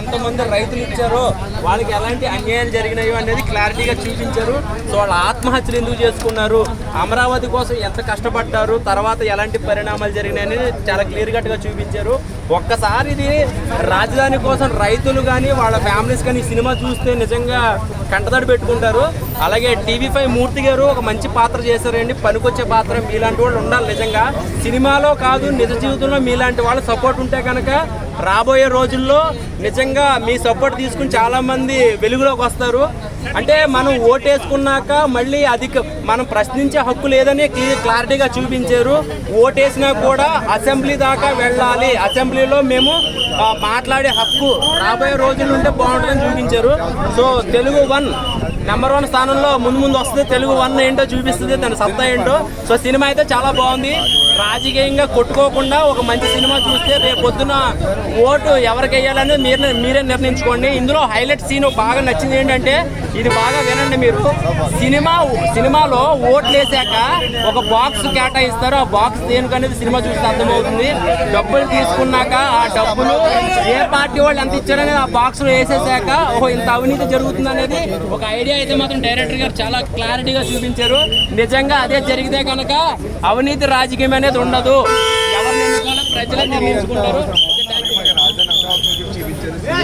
ఎంతమంది రైతులు ఇచ్చారో వాళ్ళకి ఎలాంటి అన్యాయాలు జరిగినాయో అనేది క్లారిటీగా చూపించారు. సో వాళ్ళ ఆత్మహత్యలు ఎందుకు చేసుకున్నారు? అమరావతి కోసం ఎంత కష్టపడ్డారు? తర్వాత ఎలాంటి పరిణామాలు జరిగినాయి అనేది చాలా క్లియర్ కట్గా చూపించారు. ఒక్కసారి ఇది రాజధాని కోసం రైతులు కానీ వాళ్ళ ఫ్యామిలీస్ కానీ సినిమా చూస్తే నిజంగా కంటతడి పెట్టుకుంటారు. అలాగే టీవీ ఫైవ్ మూర్తి గారు ఒక మంచి పాత్ర చేశారండి. పనికొచ్చే పాత్ర మీలాంటి వాళ్ళు ఉండాలి నిజంగా. సినిమాలో కాదు నిజ జీవితంలో మీలాంటి వాళ్ళు సపోర్ట్ ఉంటే కనుక రాబోయే రోజుల్లో నిజంగా మీ సపోర్ట్ తీసుకుని చాలా మంది వెలుగులోకి వస్తారు. అంటే మనం ఓటేసుకున్నాక మళ్ళీ అధిక మనం ప్రశ్నించే హక్కు లేదని క్లారిటీగా చూపించారు. ఓటేసినా కూడా అసెంబ్లీ దాకా వెళ్ళాలి. అసెంబ్లీలో మేము మాట్లాడే హక్కు రాబోయే రోజులు ఉంటే బాగుంటుందని చూపించారు. So Telugu one number one స్థానంలో ముందు ముందు వస్తుంది. తెలుగు వన్ ఏంటో చూపిస్తుంది. దాని సత్తా ఏంటో. సో సినిమా అయితే చాలా బాగుంది. రాజకీయంగా కొట్టుకోకుండా ఒక మంచి సినిమా చూస్తే రేపు పొద్దున ఓటు ఎవరికి వేయాలని మీరు మీరే నిర్ణయించుకోండి. ఇందులో హైలైట్ సీన్ బాగా నచ్చింది ఏంటంటే ఇది బాగా వినండి మీరు. సినిమా సినిమాలో ఓట్లు వేసాక ఒక బాక్స్ కేటాయిస్తారు. ఆ బాక్స్ దేనికనేది సినిమా చూస్తే అర్థమవుతుంది. డబ్బులు తీసుకున్నాక ఆ డబ్బులు ఏ పార్టీ వాళ్ళు ఎంత ఇచ్చారనేది ఆ బాక్స్లో వేసేసాక ఓహో ఇంత అవినీతి జరుగుతుంది అనేది ఒక ఐడియా అయితే మాత్రం డైరెక్టర్ గారు చాలా క్లారిటీగా చూపించారు. నిజంగా అదే జరిగితే కనుక అవినీతి రాజకీయం అనేది ఉండదు. ఎవరిని ప్రజలు నిర్ణయించుకుంటారు.